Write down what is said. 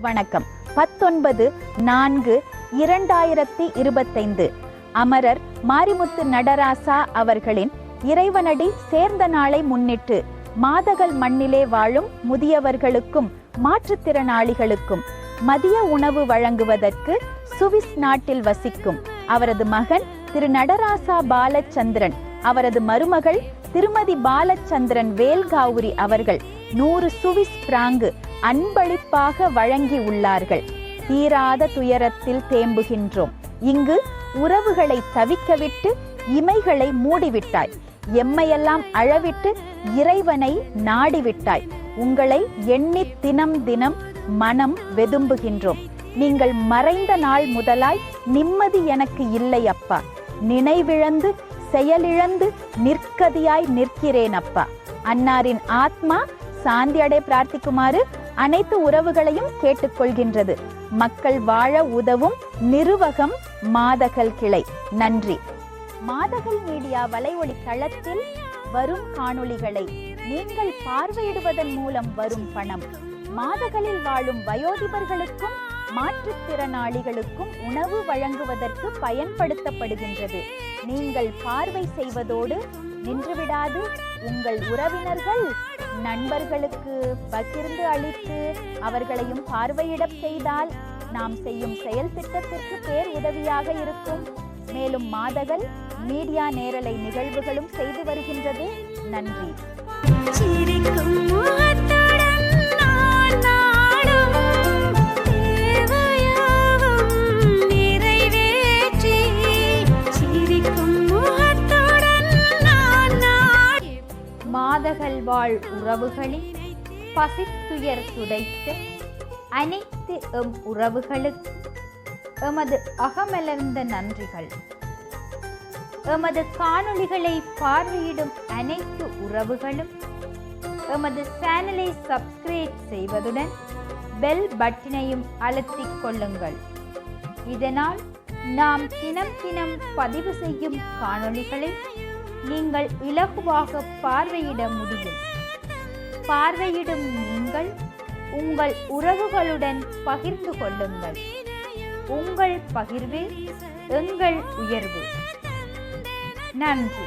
வணக்கம். பத்தொன்பது நான்கு இரண்டாயிரத்தி இருபத்தைந்து. அமரர் மாரிமுத்து நடராசா அவர்களின் இறைவனடி சேர்ந்த நாளை முன்னிட்டு மாதகள் மண்ணிலே வாழும் முதியவர்களுக்கும் மாற்றுத்திறனாளிகளுக்கும் மதிய உணவு வழங்குவதற்கு சுவிஸ் நாட்டில் வசிக்கும் அவரது மகன் திரு நடராசா பாலச்சந்திரன் அவரது மருமகள் திருமதி பாலச்சந்திரன் வேல்காவுரி அவர்கள் நூறு சுவிஸ் பிராங்கு அன்பளிப்பாக வழங்கி உள்ளார்கள். தீராத துயரத்தில் தேம்புகின்றோம். இங்கு உறவுகளை தவிக்கவிட்டு இமைகளை மூடிவிட்டாய். எம்மையெல்லாம் அழவிட்டு இறைவனை நாடிவிட்டாய். உங்களை எண்ணி தினம் தினம் மனம் வெதும்புகின்றோம். நீங்கள் மறைந்த நாள் முதலாய் நிம்மதி எனக்கு இல்லை அப்பா. நினைவிழந்து செயலிழந்து நிற்கதியாய் நிற்கிறேன் அப்பா. அன்னாரின் ஆத்மா சாந்தியடை பிரார்த்திக்குமாறு அனைத்து உறவுகளையும் கேட்டுக்கொள்கின்றது. மக்கள் வாழ உதவும் நிருவகம் மாதகல் கிளை. நன்றி. மாதகல் மீடியா வலைஒளி தளத்தில் வரும் காணொளிகளை நீங்கள் பார்வையிடுவதன் மூலம் வரும் பணம். மாதகளில் வாழும் வயோதிபர்களுக்கும் மாற்றுத்திறனாளிகளுக்கும் உணவு வழங்குவதற்கு பயன்படுத்தப்படுகின்றது. நீங்கள் பார்வை செய்வதோடு நின்றுவிடாது. உங்கள் உறவினர்கள் நண்பர்களுக்கு பகிர்ந்து அளித்து அவர்களையும் பார்வையிடப் செய்தால் நாம் செய்யும் செயல் திட்டத்திற்கு பேர் உதவியாக இருக்கும். மேலும் மாதகள் மீடியா நேரலை நிகழ்வுகளும் செய்து வருகின்றது. நன்றி. வாழ் உறவுகளின் பசித்துயர் துடைத்து அனைத்து எம் உறவுகளுக்கு எமது அகமலர்ந்த நன்றிகள். எமது காணொளிகளை பார்வையிடும் அனைத்து உறவுகளும் எமது சேனலை சப்ஸ்கிரைப் செய்வதுடன் பெல் பட்டினையும் அழுத்திக் கொள்ளுங்கள். இதனால் நாம் தினம் தினம் பதிவு செய்யும் காணொளிகளை நீங்கள் இலகுவாக பார்வையிட முடியும். பார்வையிடும் நீங்கள் உங்கள் உறவுகளுடன் பகிர்ந்து கொள்ளுங்கள். உங்கள் பகிர்வு எங்கள் உயர்வு. நன்றி.